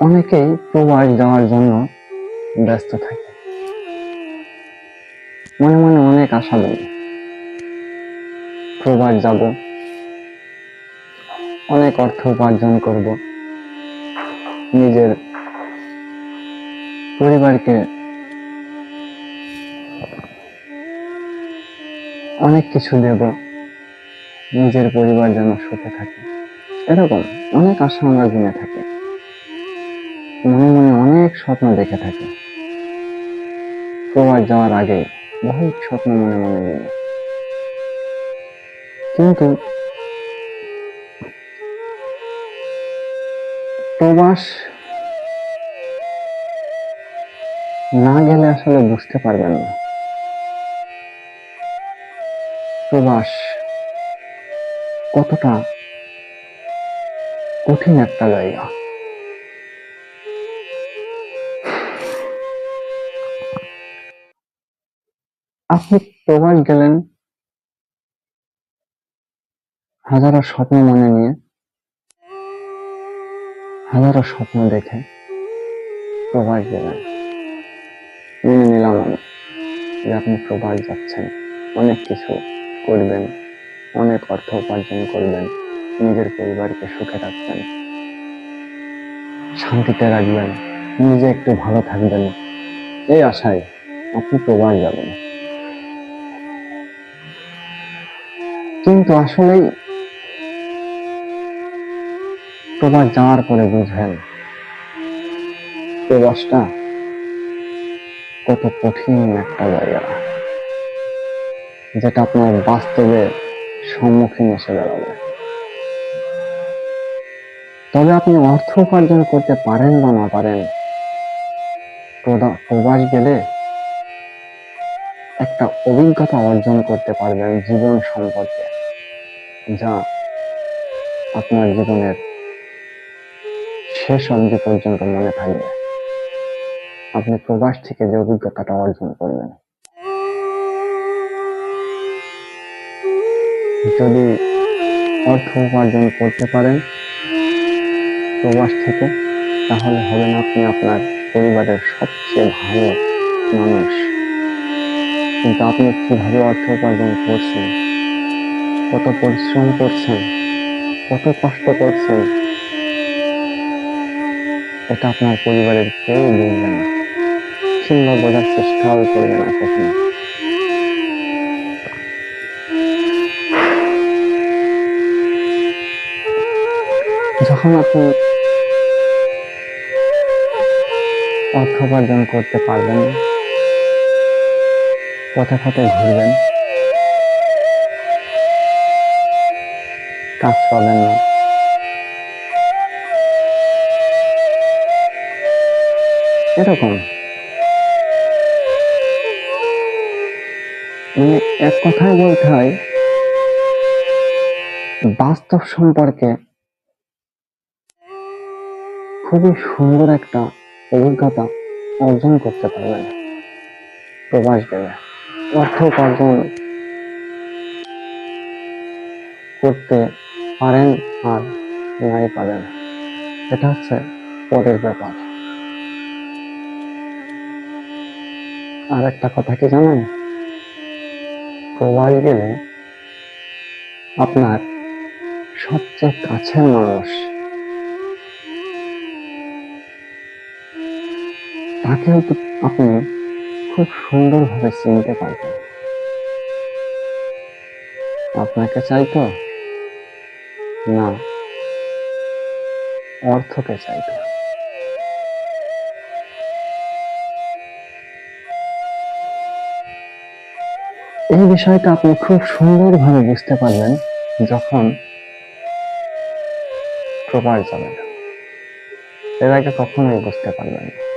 অনেকেই প্রবাস যাওয়ার জন্য ব্যস্ত থাকে। মনে মনে অনেক আশা দেয় প্রবাস যাব। অনেক অর্থ উপার্জন করব। নিজের পরিবারকে অনেক কিছু দেব। নিজের পরিবার যেন সুখে থাকে। এরকম অনেক আশা আমরা গুনে থাকি। মনে মনে অনেক স্বপ্ন দেখে থাকি। প্রবাস যাওয়ার আগে বহুত স্বপ্ন মনে মনে নিয়ে কিন্তু প্রবাস না গেলে আসলে বুঝতে পারবেন না। প্রবাস কতটা কঠিন একটা জায়গা। আপনি প্রবাস গেলেন হাজারো স্বপ্ন মনে নিয়ে, হাজারো স্বপ্ন দেখে প্রবাস গেলেন। মেনে নিলাম আমি যে আপনি প্রবাস যাচ্ছেন, অনেক কিছু করবেন, অনেক অর্থ উপার্জন করবেন। নিজের পরিবারকে সুখে রাখবেন। শান্তিতে রাখবেন। নিজে একটু ভালো থাকবেন। এই আশায় আপনি প্রবাস যাবেন। কিন্তু আসলেই প্রবাস যাওয়ার পরে বুঝবেন, প্রবাসটা কত কঠিন একটা জায়গা, যেটা আপনার বাস্তবে সম্মুখীন এসে দাঁড়াবে। তবে আপনি অর্থ উপার্জন করতে পারেন বা না পারেন প্রবাস গেলে একটা অভিজ্ঞতা অর্জন করতে পারবেন জীবন সম্পর্কে, যা আপনার জীবনের শেষ অবধি পর্যন্ত মনে থাকবে। আপনি প্রবাস থেকে যে অভিজ্ঞতাটা অর্জন করবেন। যদি অর্থ উপার্জন করতে পারেন প্রবাস থেকে, তাহলে হবেন আপনি আপনার পরিবারের সবচেয়ে ভালো মানুষ। কিন্তু আপনি কীভাবে অর্থ উপার্জন করছেন? কত পরিশ্রম করছেন? কত কষ্ট করছেন? এটা আপনার পরিবারের কেউ বুঝবে না। কিংবা বোঝার চেষ্টাও করবে না কখনো। যখন আপনি অর্থ উপার্জন করতে পারবেন না, পথে পথে ঘুরবেন, কাজ পাবেন না। এরকম। মানে এক কথায় বলতে হয়, বাস্তব সম্পর্কে খুবই সুন্দর একটা অভিজ্ঞতা অর্জন করতে পারবেন প্রবাস গেলে অর্থ উপার্জন করতে পারেন আর নাই পারেন এটা হচ্ছে পরের ব্যাপার। আর একটা কথা কি জানেন? প্রবাস গেলে আপনার সবচেয়ে কাছের মানুষ তাকেও তো আপনি খুব সুন্দরভাবে চিনতে পারবেন। আপনাকে চাইতো না। অর্থকে চাইতো এই বিষয়টা আপনি খুব সুন্দরভাবে বুঝতে পারবেন যখন প্রবাস যাবেন। এর আগে কখনোই বুঝতে পারবেন না।